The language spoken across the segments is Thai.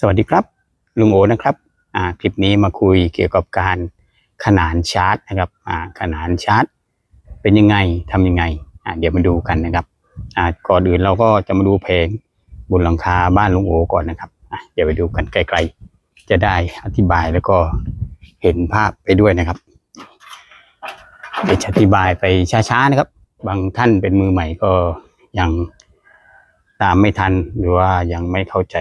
สวัสดีครับ ลุงโอนะครับคลิปนี้มาคุยเกี่ยวกับการขนานชาร์จนะครับขนานชาร์จ เป็นยังไงทำยังไงเดี๋ยวมาดูกันนะครับก่อนอื่นเราก็จะมาดูเพลงบนหลังคาบ้านลุงโอก่อนนะครับเดี๋ยวไปดูกันไกลๆ จะได้อธิบายแล้วก็เห็นภาพไปด้วยนะครับเดี๋ยวอธิบายไปช้าๆนะครับ บางท่านเป็นมือใหม่ก็ยังตามไม่ทันหรือว่ายังไม่เข้าใจ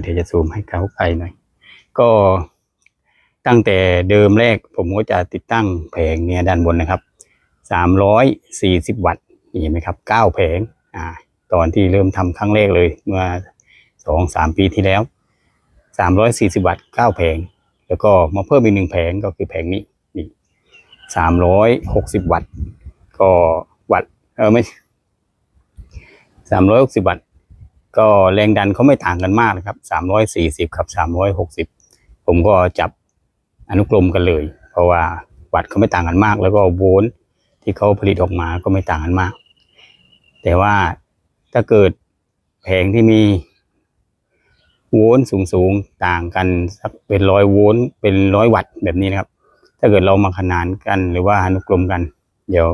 เดี๋ยวจะซูมให้เขาไปหน่อย ก็ตั้งแต่เดิมแรกผมก็จะติดตั้งแผงเนี่ยด้านบนนะครับสามร้อยสี่สิบวัตต์เห็นไหมครับเก้าแผงอ่าตอนที่เริ่มทำครั้งแรกเลยเมื่อสองสามปีที่แล้วสามร้อยสี่สิบวัตต์เก้าแผง แล้วก็มาเพิ่มอีกหนึ่งแผงก็คือแผงนี้นี่สามร้อยหกสิบวัตต์ ก็วัตต์เออไม่สามร้อยหกสิบวัตต์ ก็แรงดันเขาไม่ต่างกันมากนะครับสามร้อยสี่สิบกับสามร้อยหกสิบผมก็จับอนุกรมกันเลย เพราะว่าวัตต์เขาไม่ต่างกันมาก แล้วก็โวลต์ที่เขาผลิตออกมาก็ไม่ต่างกันมาก แต่ว่าถ้าเกิดแผงที่มีโวลต์สูงๆต่างกันสักเป็นร้อยโวลต์เป็นร้อยวัตต์แบบนี้นะครับ ถ้าเกิดเรามาขนานกันหรือว่าอนุกรมกัน เดี๋ยว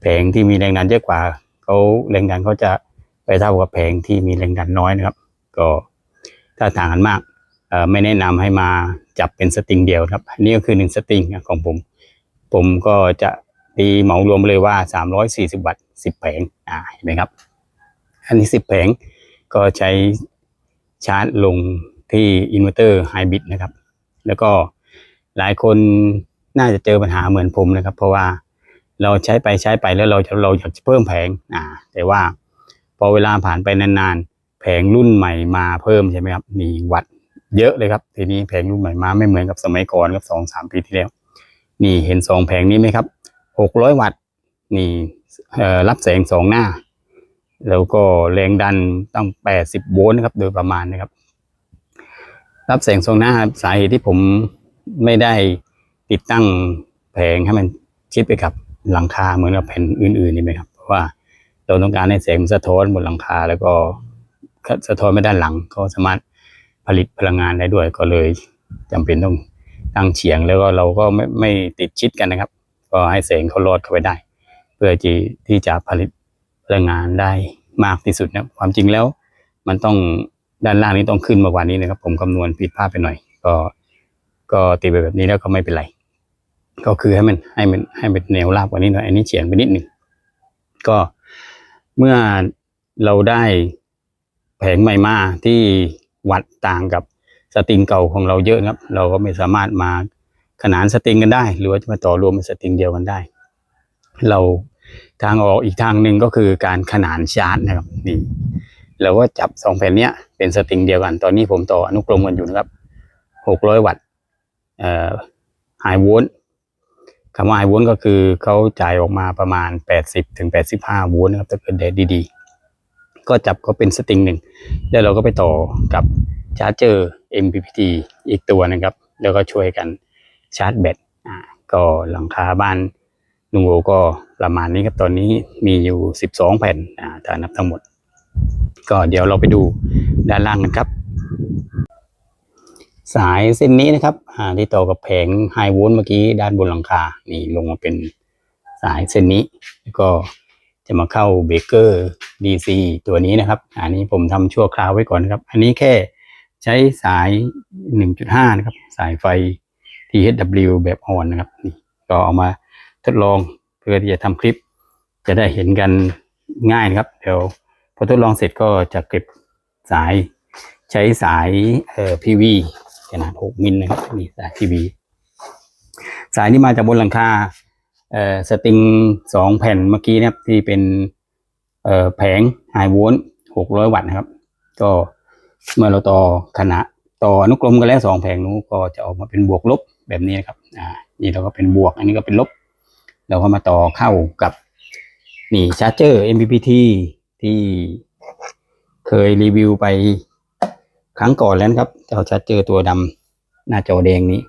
แผงที่มีแรงดันเยอะกว่าเขาแรงดันเขาจะ ไปเท่ากับแผงที่มีแรงดันน้อยนะครับ ก็ถ้าต่างกันมากไม่แนะนำให้มาจับเป็นสตริงเดียวครับอันนี่ก็คือหนึ่งสตริงของผม ผมก็จะตีเหมารวมเลยว่า 340 วัตต์10 แผงอ่าเห็นไหมครับ อันนี้ 10 แผงก็ใช้ชาร์จลงที่อินเวอร์เตอร์ไฮบริดนะครับ แล้วก็หลายคนน่าจะเจอปัญหาเหมือนผมนะครับ เพราะว่าเราใช้ไปใช้ไปแล้วเราจะเราอยากจะเพิ่มแผงอ่าแต่ว่า พอเวลาผ่านไปนานๆ แผงรุ่นใหม่มาเพิ่มใช่ไหมครับมีวัดเยอะเลยครับ ทีนี้แผงรุ่นใหม่มาไม่เหมือนกับสมัยก่อนครับสองสามปีที่แล้ว นี่เห็นสองแผงนี้ไหมครับหกร้อยวัตต์นี่รับแสงสองหน้า แล้วก็แรงดันต้องแปดสิบโวลต์นะครับ โดยประมาณนะครับ รับแสงสองหน้าสาเหตุที่ผมไม่ได้ติดตั้งแผงให้มันชิดไปกับหลังคาเหมือนกับแผ่นอื่นๆนี่ไหมครับ เพราะว่า เราต้องการให้แสงมันสะท้อนบนหลังคา แล้วก็สะท้อนไปด้านหลังก็สามารถผลิตพลังงานได้ด้วยก็เลยจำเป็นต้องตั้งเฉียงแล้วก็เราก็ไม่ไม่ติดชิดกันนะครับ ก็ให้แสงเขาลอดเข้าไปได้ เพื่อที่ที่จะผลิตพลังงานได้มากที่สุดนะความจริงแล้ว มันต้องด้านล่างนี้ต้องขึ้นมากกว่านี้นะครับ ผมคำนวณผิดพลาดไปหน่อย ก็ก็ตีไปแบบนี้แล้วก็ไม่เป็นไร ก็คือให้มันให้มันให้มันแนวราบกว่านี้หน่อยอันนี้เฉียงไปนิดหนึ่งก็ เมื่อเราได้แผงใหม่มาที่วัดต่างกับสตริงเก่าของเราเยอะครับ เราก็ไม่สามารถมาขนานสตริงกันได้ หรือว่าจะมาต่อรวมเป็นสตริงเดียวกันได้ เราทางออกอีกทางหนึ่งก็คือการขนานชาร์จนะครับนี่เราก็จับสองแผ่นเนี้ยเป็นสตริงเดียวกัน ตอนนี้ผมต่ออนุกรมกันอยู่นะครับหกร้อยวัตต์เอ่อไฮโวลต์ คำว่าไฮโวลต์ก็คือเขาจ่ายออกมาประมาณ 80ถึง85โวลต์นะครับถ้าเกิดแดดดีๆ ก็จับก็เป็นสตริงหนึ่งแล้วเราก็ไปต่อกับชาร์จเจอร์ MPPT อีกตัวนะครับ แล้วก็ช่วยกันชาร์จแบตอ่าก็หลังคาบ้านลุงโอก็ประมาณนี้ครับตอนนี้มีอยู่ 12 แผ่นอ่าถ้านับทั้งหมด ก็เดี๋ยวเราไปดูด้านล่างกันครับ สายเส้นนี้นะครับที่ต่อกับแผงไฮโวลต์เมื่อกี้ด้านบนหลังคา นี่ลงมาเป็นสายเส้นนี้ แล้วก็จะมาเข้าเบเกอร์ DC ตัวนี้นะครับ อันนี้ผมทำชั่วคราวไว้ก่อนนะครับ อันนี้แค่ใช้สาย 1.5 นะครับ สายไฟ THW แบบอ่อนนะครับนี่ก็เอามาทดลองเพื่อที่จะทำคลิป จะได้เห็นกันง่ายนะครับ เดี๋ยวพอทดลองเสร็จก็จะเก็บสายใช้สายเอ่อ PV ขนาด6มิลนะครับนี่สาย PV สายนี้มาจากบนหลังคาเอ่อสติงสองแผ่นเมื่อกี้นะครับ ที่เป็นเอ่อแผงไฮโวลต์หกร้อยวัตต์นะครับ ก็เมื่อเราต่อขนาดต่ออนุกรมกันแล้วสองแผงนู้นก็จะออกมาเป็นบวกลบแบบนี้นะครับ อ่า นี่เราก็เป็นบวก อันนี้ก็เป็นลบ เราก็มาต่อเข้ากับนี่ชาร์จเจอร์ MPPT ที่เคยรีวิวไป ครั้งก่อนแล้วนะครับเจ้าชาร์จเจอตัวดำหน้าจอแดงนี้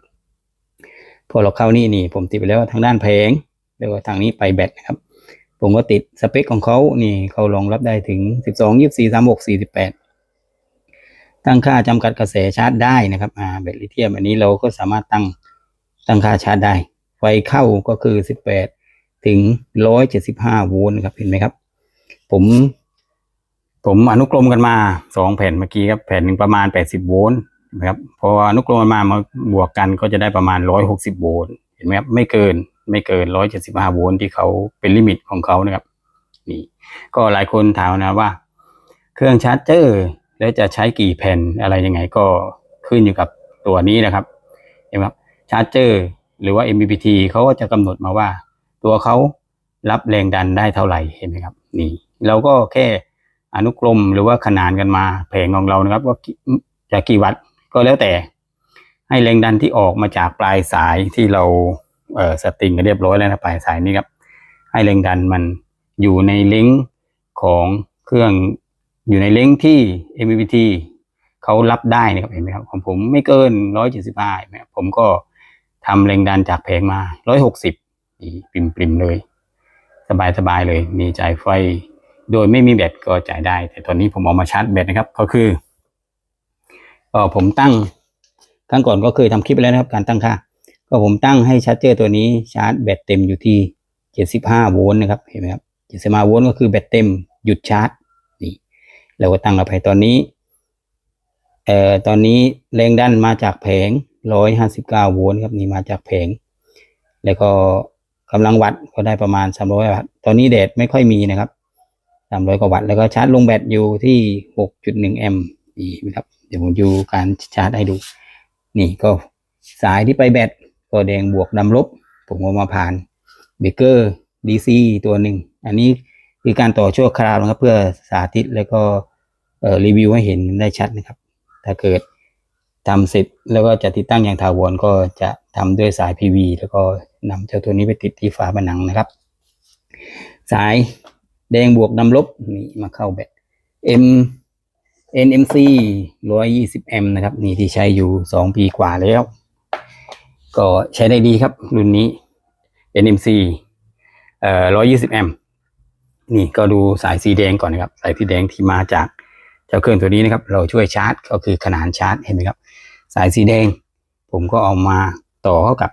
พอเราเข้านี่นี่ ผมติดไปแล้วทางด้านแผงแล้วทางนี้ไปแบตนะครับ ผมก็ติดสเปคของเขานี่เขารองรับได้ถึงสิบสองยี่สี่สามหกสี่สิบแปดตั้งค่าจำกัดกระแสชาร์จได้นะครับอ่าแบตลิเธียมอันนี้เราก็สามารถตั้งตั้งค่าชาร์จได้ ไฟเข้าก็คือ 18 ถึง 175 โวลต์นะครับเห็นไหมครับ ผม ผมอนุกรมกันมาสองแผ่นเมื่อกี้ครับแผ่นหนึ่งประมาณ 80 โวลต์นะครับพออนุกรมกันมามาบวกกันก็จะได้ประมาณ 160 โวลต์เห็นไหมครับไม่เกินไม่เกิน 175 โวลต์ที่เขาเป็นลิมิตของเขานะครับนี่ก็หลายคนถามนะว่า เครื่องชาร์จเจอร์แล้วจะใช้กี่แผ่นอะไรยังไงก็ขึ้นอยู่กับตัวนี้นะครับเห็นไหมครับชาร์จเจอร์หรือว่า MPPT เขาก็จะกำหนดมาว่า ตัวเขารับแรงดันได้เท่าไหร่เห็นไหมครับนี่เราก็แค่ อนุกรมหรือว่าขนานกันมาแผงของเรานะครับว่าจะกี่วัตต์ก็แล้วแต่ ให้แรงดันที่ออกมาจากปลายสายที่เราเอ่อสตริงกันเรียบร้อยแล้วนะปลายสายนี้ครับ ให้แรงดันมันอยู่ในลิงก์ของเครื่องอยู่ในลิงก์ที่ MPPT เขารับได้นะครับเห็นไหมครับของผมไม่เกิน175เห็นไหมครับผมก็ทำแรงดันจากแผงมา160นี่ปริมปริมๆเลยสบายสบายๆเลย มีจ่ายไฟ โดยไม่มีแบตก็จ่ายได้ แต่ตอนนี้ผมเอามาชาร์จแบตนะครับ ก็คือเออผมตั้งครั้งก่อนก็เคยทำคลิปไปแล้วนะครับ การตั้งค่า ก็ผมตั้งให้ชาร์จเจอตัวนี้ชาร์จแบตเต็มอยู่ที่75โวลต์นะครับเห็นไหมครับ75โวลต์ก็คือแบตเต็มหยุดชาร์จนี่เราก็ตั้งระไปตอนนี้เอ่อตอนนี้แรงดันมาจากแผง159โวลต์ครับนี่มาจากแผง แล้วก็กำลังวัดก็ได้ประมาณ300วัตต์ตอนนี้แดดไม่ค่อยมีนะครับ 300กว่าวัตต์แล้วก็ชาร์จลงแบตอยู่ที่6.1แอมป์นี่นะครับ เดี๋ยวผมดูการชาร์จให้ดู นี่ก็สายที่ไปแบตก็แดงบวกดำลบ ผมเอามาผ่านเบเกอร์ DC ตัวหนึ่ง อันนี้คือการต่อชั่วคราวนะครับ เพื่อสาธิตแล้วก็รีวิวให้เห็นได้ชัดนะครับ ถ้าเกิดทำเสร็จแล้วก็จะติดตั้งอย่างถาวรก็จะทำด้วยสาย PV แล้วก็นำเจ้าตัวนี้ไปติดที่ฝาผนังนะครับ สาย แดงบวกดำลบนี่มาเข้าแบต M NMC 120แอมนะครับ นี่ที่ใช้อยู่ 2 ปีกว่าแล้ว ก็ใช้ได้ดีครับ รุ่นนี้ NMC เอ่อ120แอมนี่ก็ดูสายสีแดงก่อนนะครับ สายสีแดงที่มาจากเจ้าเครื่องตัวนี้นะครับ เราช่วยชาร์จก็คือขนานชาร์จเห็นไหมครับ สายสีแดง ผมก็เอามาต่อเข้ากับ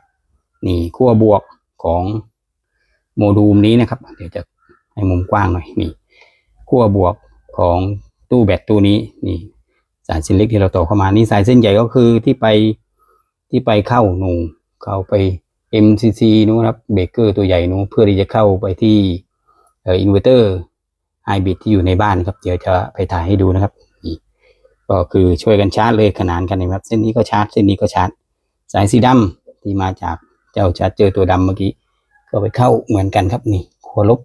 นี่ขั้วบวกของโมดูลนี้นะครับ เดี๋ยวจะ ให้มุมกว้างหน่อยนี่ขั้วบวกของตู้แบตตู้นี้นี่สายเส้นเล็กที่เราต่อเข้ามานี่สายเส้นใหญ่ก็คือที่ไปที่ไปเข้าหนูเข้าไป MCC นู้นครับเบรกเกอร์ตัวใหญ่นู้นเพื่อที่จะเข้าไปที่เอ่ออินเวอร์เตอร์ไฮบริดที่อยู่ในบ้านครับเดี๋ยวจะไปถ่ายให้ดูนะครับนี่ก็คือช่วยกันชาร์จเลยขนานกันนะครับ เส้นนี้ก็ชาร์จเส้นนี้ก็ชาร์จ สายสีดำที่มาจากเจ้าชาร์จเจอตัวดำเมื่อกี้ ก็ไปเข้าเหมือนกันครับนี่ขั้วลบ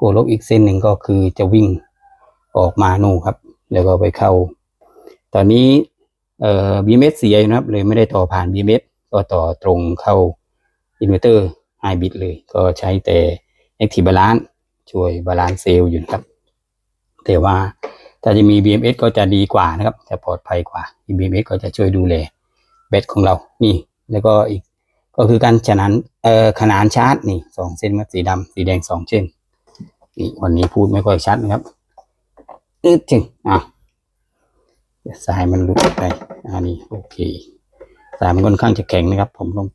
ขั้วลบอีกเส้นหนึ่งก็คือจะวิ่งออกมานู่ครับ แล้วก็ไปเข้า ตอนนี้เอ่อ BMS เสียอยู่นะครับ เลยไม่ได้ต่อผ่าน BMS ก็ต่อตรงเข้าอินเวอร์เตอร์ไฮบริดเลย ก็ใช้แต่ Active Balance ช่วยบาลานซ์เซลล์อยู่นะครับ แต่ว่าถ้าจะมี BMS ก็จะดีกว่านะครับ จะปลอดภัยกว่า BMS ก็จะช่วยดูแลแบตของเรา นี่ แล้วก็อีก ก็คือการฉนานเอ่อขนานชาร์จ นี่สองเส้นครับสีดำสีแดงสองเส้น นี่วันนี้พูดไม่ค่อยชัดนะครับอึดจริงอะสายมันหลุดไปอันนี้โอเคสายมันค่อนข้างจะแข็งนะครับ ผมต้อง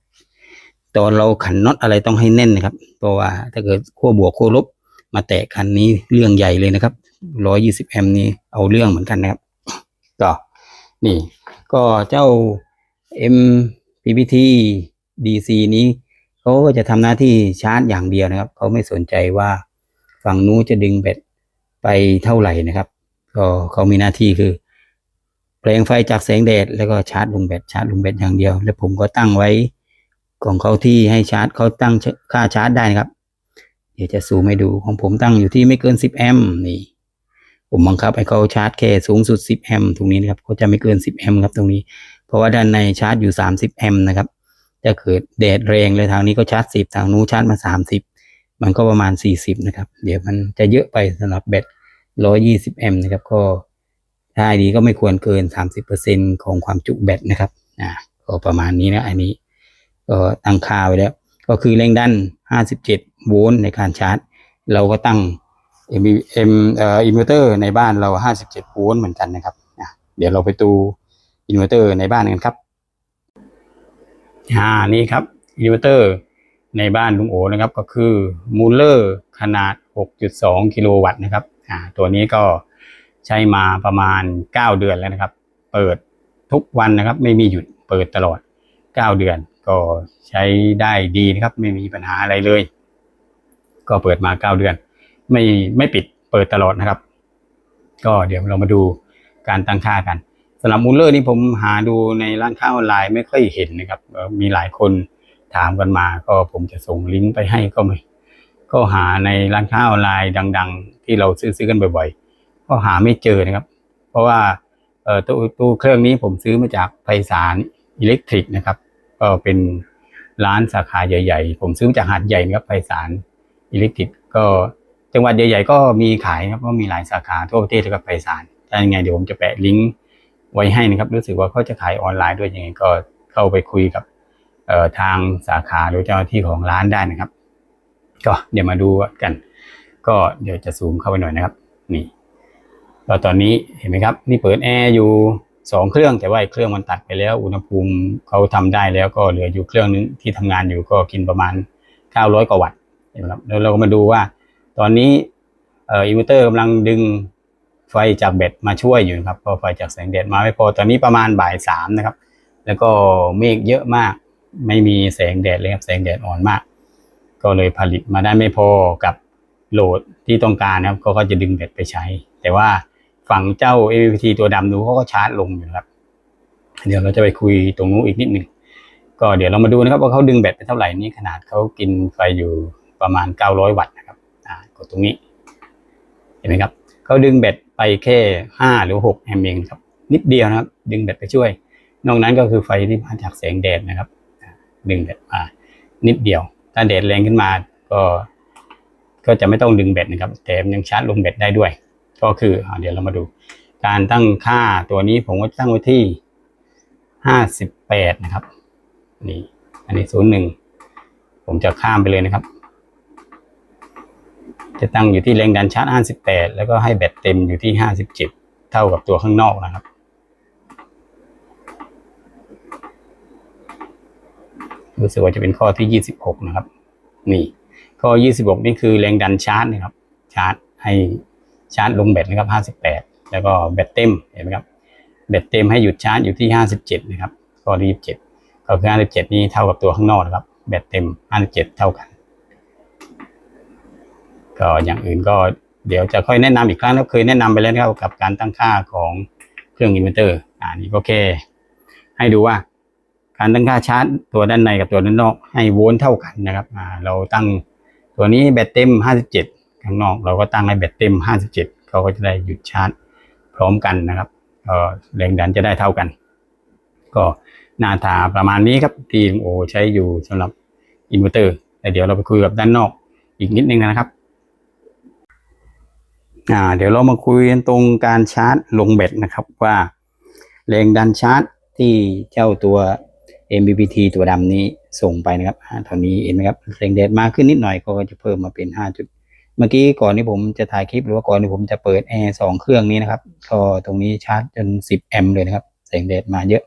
ตอนเราขันน็อตอะไรต้องให้แน่นนะครับ เพราะว่าถ้าเกิดขั้วบวกขั้วลบมาแตะคันนี้เรื่องใหญ่เลยนะครับร้อยี่สิบแอมนี้เอาเรื่องเหมือนกันนะครับ ก็นี่ ก็เจ้า MPPT DC นี้เขาก็จะทำหน้าที่ชาร์จอย่างเดียวนะครับ เขาไม่สนใจว่า ฝั่งนู้จะดึงแบตไปเท่าไหร่นะครับ ก็เขามีหน้าที่คือแปลงไฟจากแสงแดดแล้วก็ชาร์จลงแบตชาร์จลงแบตอย่างเดียว แล้วผมก็ตั้งไว้ของเขาที่ให้ชาร์จเขาตั้งค่าชาร์จได้นะครับ เดี๋ยวจะซูมให้ดูของผมตั้งอยู่ที่ไม่เกิน 10 แอมป์นี่ ผมบังคับให้เขาชาร์จแค่สูงสุด 10 แอมป์ตรงนี้นะครับเขาจะไม่เกิน 10 แอมป์ครับตรงนี้ เพราะว่าด้านในชาร์จอยู่ 30 แอมป์นะครับถ้าเกิดแดดแรงเลยทางนี้ก็ชาร์จ 10 ทางนู้นชาร์จมา 30 มันก็ประมาณ 40 นะครับ เดี๋ยวมันจะเยอะไปสำหรับแบต120 แอมป์นะครับ ก็ถ้าดีก็ไม่ควรเกิน 30%ของความจุแบตนะครับอ่าก็ประมาณนี้นะอันนี้ก็ตั้งค่าไว้แล้ว ก็คือแรงดัน 57 โวลต์ในการชาร์จ เราก็ตั้ง M M เอ่ออินเวอร์เตอร์ในบ้านเรา 57 โวลต์เหมือนกันนะครับนะเดี๋ยวเราไปดูอินเวอร์เตอร์ในบ้านกันครับอ่านี่ครับอินเวอร์เตอร์ ในบ้านลุงโอนะครับก็คือมูลเลอร์ขนาด 6.2 กิโลวัตต์นะครับอ่าตัวนี้ก็ใช้มาประมาณ 9 เดือนแล้วนะครับ เปิดทุกวันนะครับ ไม่มีหยุดเปิดตลอด 9 เดือนก็ใช้ได้ดีนะครับ ไม่มีปัญหาอะไรเลย ก็เปิดมา 9 เดือน ไม่ไม่ปิดเปิดตลอดนะครับ ก็เดี๋ยวเรามาดูการตั้งค่ากันสำหรับมูลเลอร์นี่ผมหาดูในร้านค้าออนไลน์ไม่ค่อยเห็นนะครับมีหลายคน ถามกันมา ก็ผมจะส่งลิงก์ไปให้ก็ไม่ก็หาในร้านค้าออนไลน์ดัง ๆ ที่เราซื้อซื้อกันบ่อย ๆ ก็หาไม่เจอนะครับ เพราะว่าเอ่อตู้ตู้เครื่องนี้ผมซื้อมาจากไพศาลอิเล็กทริกนะครับ ก็เป็นร้านสาขาใหญ่ ๆ ผมซื้อมาจากหาดใหญ่นะครับไพศาลอิเล็กทริกก็จังหวัดใหญ่ ๆ ก็มีขายครับก็มีหลายสาขาทั่วประเทศกับไพศาลถ้ายังไงเดี๋ยวผมจะแปะลิงก์ไว้ให้นะครับ รู้สึกว่าเขาจะขายออนไลน์ด้วยยังไงก็เข้าไปคุยกับ ทางสาขาหรือเจ้าหน้าที่ของร้านได้นะครับ ก็เดี๋ยวมาดูกัน ก็เดี๋ยวจะซูมเข้าไปหน่อยนะครับ นี่ก็ตอนนี้เห็นไหมครับ นี่เปิดแอร์อยู่สองเครื่องแต่ว่าเครื่องมันตัดไปแล้ว อุณหภูมิเขาทำได้แล้วก็เหลืออยู่เครื่องนึงที่ทำงานอยู่ก็กินประมาณ 900 กว่าวัตต์เห็นไหมครับแล้วเราก็มาดูว่า ตอนนี้เอ่ออินเวอร์เตอร์กำลังดึงไฟจากแบตมาช่วยอยู่ครับพราะไฟจากแสงแดดมาไม่พอตอนนี้ประมาณบ่ายสามนะครับ แล้วก็เมฆเยอะมาก ไม่มีแสงแดดเลยครับแสงแดดอ่อนมาก ก็เลยผลิตมาได้ไม่พอกับโหลดที่ต้องการนะครับก็จะดึงแบตไปใช้ แต่ว่าฝั่งเจ้า AVT ตัวดำดูเขาก็ชาร์จลงอยู่ครับ เดี๋ยวเราจะไปคุยตรงนู้นอีกนิดหนึ่งก็เดี๋ยวเรามาดูนะครับว่าเขาดึงแบตไปเท่าไหร่นี่ขนาดเขากินไฟอยู่ประมาณ 900 วัตต์นะครับอ่ากดตรงนี้ เห็นไหมครับเขาดึงแบตไปแค่ห้าหรือหกแอมป์เองครับ นิดเดียวนะครับ ดึงแบตไปช่วย นอกนั้นก็คือไฟที่มาจากแสงแดดนะครับ ดึงแบตมานิดเดียว ถ้าแดดแรงขึ้นมาก็ก็จะไม่ต้องดึงแบตนะครับ แต่ยังชาร์จลงแบตได้ด้วย ก็คืออเดี๋ยวเรามาดู การตั้งค่าตัวนี้ผมก็ตั้งไว้ที่ห้าสิบแปดนะครับ นี่ อันนี้ศูนย์หนึ่งผมจะข้ามไปเลยนะครับ จะตั้งอยู่ที่แรงดันชาร์จ 58 แล้วก็ให้แบตเต็มอยู่ที่ 57 เท่ากับตัวข้างนอกนะครับ รู้สึกว่าจะเป็นข้อที่ 26 นะครับ นี่ ข้อ 26 นี่คือแรงดันชาร์จนะครับ ชาร์จให้ชาร์จลงแบตนะครับ 58 แล้วก็แบตเต็มเห็นไหมครับแบตเต็มให้หยุดชาร์จอยู่ที่ 57 นะครับ ข้อที่27ก็คือ 57 นี้เท่ากับตัวข้างนอกนะครับ แบตเต็ม 57 เท่ากัน ก็อย่างอื่นก็เดี๋ยวจะค่อยแนะนำอีกครั้งแล้วเคยแนะนำไปแล้วนะครับกับการตั้งค่าของเครื่องอินเวอร์เตอร์ อ่านี่ก็แค่ให้ดูว่า การตั้งค่าชาร์จตัวด้านในกับตัวด้านนอกให้โวลต์เท่ากันนะครับเราตั้งตัวนี้แบตเต็ม 57 ข้างนอก เราก็ตั้งให้แบตเต็ม 57 เขาก็จะได้หยุดชาร์จพร้อมกันนะครับก็แรงดันจะได้เท่ากัน ก็หน้าตาประมาณนี้ครับที่ลุงโอใช้อยู่สำหรับอินเวอร์เตอร์แต่เดี๋ยวเราไปคุยกับด้านนอกอีกนิดนึงนะครับอ่าเดี๋ยวเรามาคุยกันตรงการชาร์จลงแบตนะครับว่า แรงดันชาร์จที่เจ้าตัว MPPT ตัวดำนี้ส่งไปนะครับอ่าตอนี้เห็นไหมครับแรงแดดมากขึ้นนิดหน่อยก็จะเพิ่มมาเป็น 5 จุด เมื่อกี้ก่อนที่ผมจะถ่ายคลิปหรือว่าก่อนที่ผมจะเปิดแอร์สองเครื่องนี้นะครับก็ตรงนี้ชาร์จจน 10 แอมป์เลยนะครับแสงแดดมาเยอะ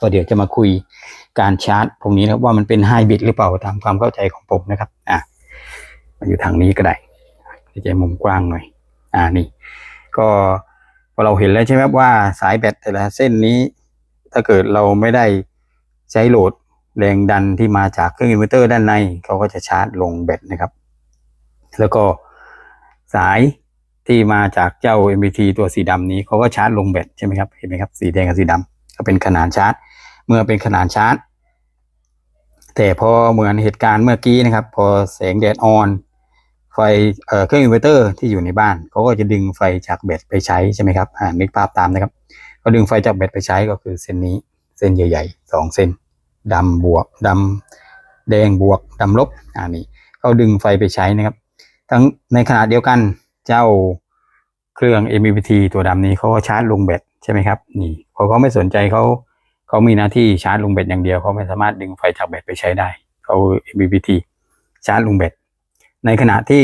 ก็เดี๋ยวจะมาคุยการชาร์จตรงนี้นะครับว่ามันเป็นไฮบริดหรือเปล่าตามความเข้าใจของผมนะครับอะมาอยู่ทางนี้ก็ได้ที่จมุมกว้างหน่อย อ่านี่ก็พอเราเห็นแล้วใช่ไหมครับว่าสายแบตแต่ละเส้นนี้ ถ้าเกิดเราไม่ได้ ใช้โหลดแรงดันที่มาจากเครื่องอินเวอร์เตอร์ด้านในเขาก็จะชาร์จลงแบตนะครับ แล้วก็สายที่มาจากเจ้า MPT ตัวสีดำนี้เขาก็ชาร์จลงแบตใช่ไหมครับเห็นไหมครับสีแดงกับสีดำก็เป็นขนาดชาร์จ เมื่อเป็นขนาดชาร์จ แต่พอเหมือนเหตุการณ์เมื่อกี้นะครับ พอแสงแดดออนไฟเเครื่องอินเวอร์เตอร์ที่อยู่ในบ้านเขาก็จะดึงไฟจากแบตไปใช้ใช่ไหมครับอ่านึกภาพตามนะครับเขาดึงไฟจากแบตไปใช้ก็คือเส้นนี้ เส้นใหญ่ๆสองเส้นดำบวกดำแดงบวกดำลบอ่านี่เขาดึงไฟไปใช้นะครับ ทั้งในขณะเดียวกันเจ้าเครื่อง MPPT ตัวดำนี้เขาก็ชาร์จลงแบตใช่ไหมครับนี่พอเขาไม่สนใจเขาเขามีหน้าที่ชาร์จลงแบตอย่างเดียวเขาไม่สามารถดึงไฟจากแบตไปใช้ได้เขา MPPT ชาร์จลงแบตในขณะที่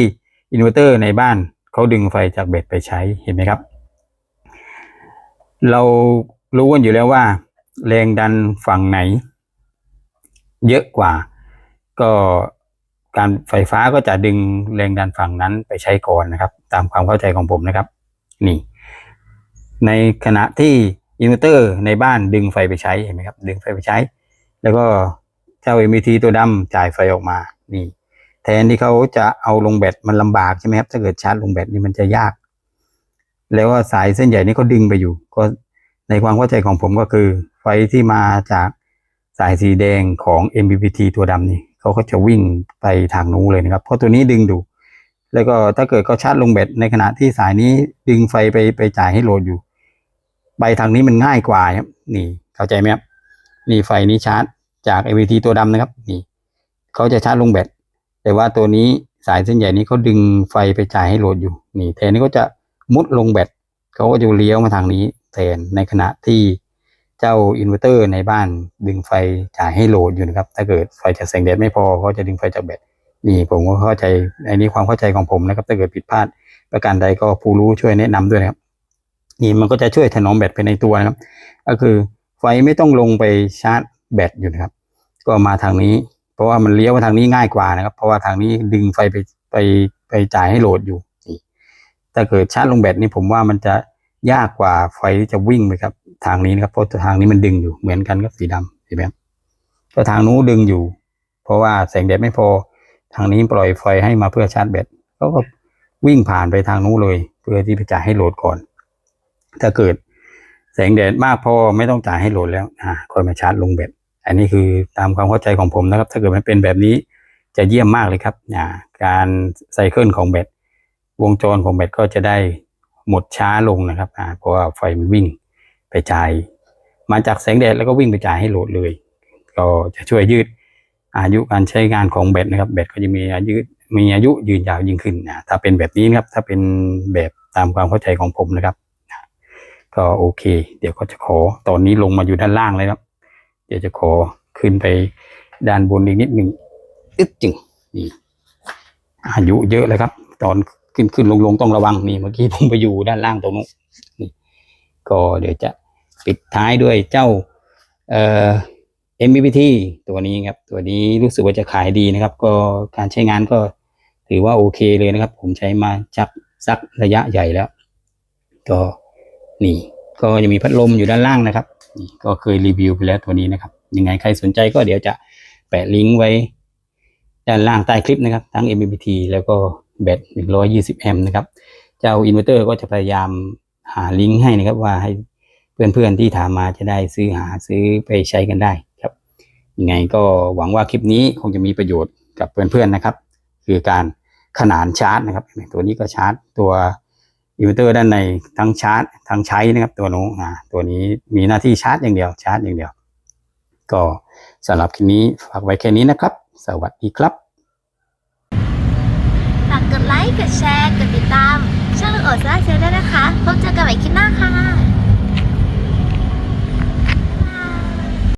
อินเวอร์เตอร์ในบ้านเขาดึงไฟจากแบตไปใช้เห็นไหมครับ เรารู้กันอยู่แล้วว่า แรงดันฝั่งไหน เยอะกว่า ก็การไฟฟ้าก็จะดึงแรงดันฝั่งนั้นไปใช้ก่อนนะครับ ตามความเข้าใจของผมนะครับ นี่ ในขณะที่อินเวอร์เตอร์ในบ้านดึงไฟไปใช้เห็นไหมครับ ดึงไฟไปใช้ แล้วก็เจ้า MVT ตัวดำจ่ายไฟออกมา นี่ แทนที่เขาจะเอาลงแบตมันลำบากใช่ไหมครับ ถ้าเกิดชาร์จลงแบตนี่มันจะยาก แล้วก็สายเส้นใหญ่นี่เขาดึงไปอยู่ ก็ในความเข้าใจของผมก็คือ ไฟที่มาจากสายสีแดงของ MPPT ตัวดำนี่เขาก็จะวิ่งไปทางนู้นเลยนะครับ เพราะตัวนี้ดึงดู แล้วก็ถ้าเกิดเขาชาร์จลงแบตในขณะที่สายนี้ดึงไฟไปไปจ่ายให้โหลดอยู่ ไปทางนี้มันง่ายกว่าครับ นี่เข้าใจไหมครับ นี่ไฟนี้ชาร์จจาก MPPT ตัวดำนะครับ นี่เขาจะชาร์จลงแบตแต่ว่าตัวนี้สายเส้นใหญ่นี้เขาดึงไฟไปจ่ายให้โหลดอยู่ นี่แทนนี้ก็จะมุดลงแบตเขาก็จะเลี้ยวมาทางนี้แทนในขณะที่ เจ้าอินเวอร์เตอร์ในบ้านดึงไฟจ่ายให้โหลดอยู่นะครับ ถ้าเกิดไฟจากแสงแดดไม่พอเขาจะดึงไฟจากแบตนี่ผมก็เข้าใจอันนี้ความเข้าใจของผมนะครับ ถ้าเกิดผิดพลาดประการใดก็ผู้รู้ช่วยแนะนำด้วยนะครับ นี่มันก็จะช่วยถนอมแบตไปในตัวนะครับ ก็คือไฟไม่ต้องลงไปชาร์จแบตอยู่นะครับ ก็มาทางนี้ เพราะว่ามันเลี้ยวมาทางนี้ง่ายกว่านะครับ เพราะว่าทางนี้ดึงไฟไปไปไปจ่ายให้โหลดอยู่นี่ถ้าเกิดชาร์จลงแบตนี่ผมว่ามันจะยากกว่าไฟที่จะวิ่งไปครับ ทางนี้นะครับเพราะทางนี้มันดึงอยู่เหมือนกันกับสีดำเห็นไหมครับก็ทางนู้นดึงอยู่ เพราะว่าแสงแดดไม่พอ ทางนี้ปล่อยไฟให้มาเพื่อชาร์จแบตเขาก็วิ่งผ่านไปทางนู้นเลย เพื่อที่จะจ่ายให้โหลดก่อน ถ้าเกิดแสงแดดมากพอไม่ต้องจ่ายให้โหลดแล้วอ่าค่อยมาชาร์จลงแบตอันนี้คือตามความเข้าใจของผมนะครับ ถ้าเกิดมันเป็นแบบนี้จะเยี่ยมมากเลยครับอ่าการไซเคิลของแบตวงจรของแบตก็จะได้หมดช้าลงนะครับอ่าเพราะว่าไฟมันวิ่ง ไปจ่ายมาจากแสงแดดแล้วก็วิ่งไปจ่ายให้โหลดเลย ก็จะช่วยยืดอายุการใช้งานของแบตนะครับ แบตก็จะมีอายุมีอายุยืนยาวยิ่งขึ้นนะถ้าเป็นแบบนี้นะครับ ถ้าเป็นแบบตามความเข้าใจของผมนะครับ ก็โอเค เดี๋ยวก็จะขอตอนนี้ลงมาอยู่ด้านล่างเลยครับ เดี๋ยวจะขอขึ้นไปด้านบนอีกนิดหนึ่งอึดจึงนี่อายุเยอะเลยครับ ตอนขึ้นขึ้นลงลงต้องระวังนี่เมื่อกี้ผมไปอยู่ด้านล่างตรงนู้นนี่ก็เดี๋ยวจะ ปิดท้ายด้วยเจ้าเอ่อ MBPT ตัวนี้ครับ ตัวนี้รู้สึกว่าจะขายดีนะครับ ก็การใช้งานก็ถือว่าโอเคเลยนะครับ ผมใช้มาจักสักระยะใหญ่แล้ว ก็นี่ ก็จะมีพัดลมอยู่ด้านล่างนะครับนี่ก็เคยรีวิวไปแล้วตัวนี้นะครับ ยังไงใครสนใจก็เดี๋ยวจะแปะลิงก์ไว้ ด้านล่างใต้คลิปนะครับ ทั้ง MBPT แล้วก็แบต120 แอมป์นะครับ เจ้าอินเวอร์เตอร์ก็จะพยายามหาลิงก์ให้นะครับว่าให้ เพื่อนๆที่ถามมาจะได้ซื้อหาซื้อไปใช้กันได้ครับยังไงก็หวังว่าคลิปนี้คงจะมีประโยชน์กับเพื่อนๆนะครับ คือการขนานชาร์จนะครับ ตัวนี้ก็ชาร์จตัวอินเวอร์เตอร์ด้านในทั้งชาร์จทั้งใช้นะครับตัวนู้นอ่าตัวนี้มีหน้าที่ชาร์จอย่างเดียวชาร์จอย่างเดียว ก็สำหรับคลิปนี้ฝากไว้แค่นี้นะครับ สวัสดีครับฝากกดไลค์กดแชร์กดติดตามช่องลูกโอดซาเซลด้วยนะคะพบเจอกันใหม่คลิปหน้าค่ะ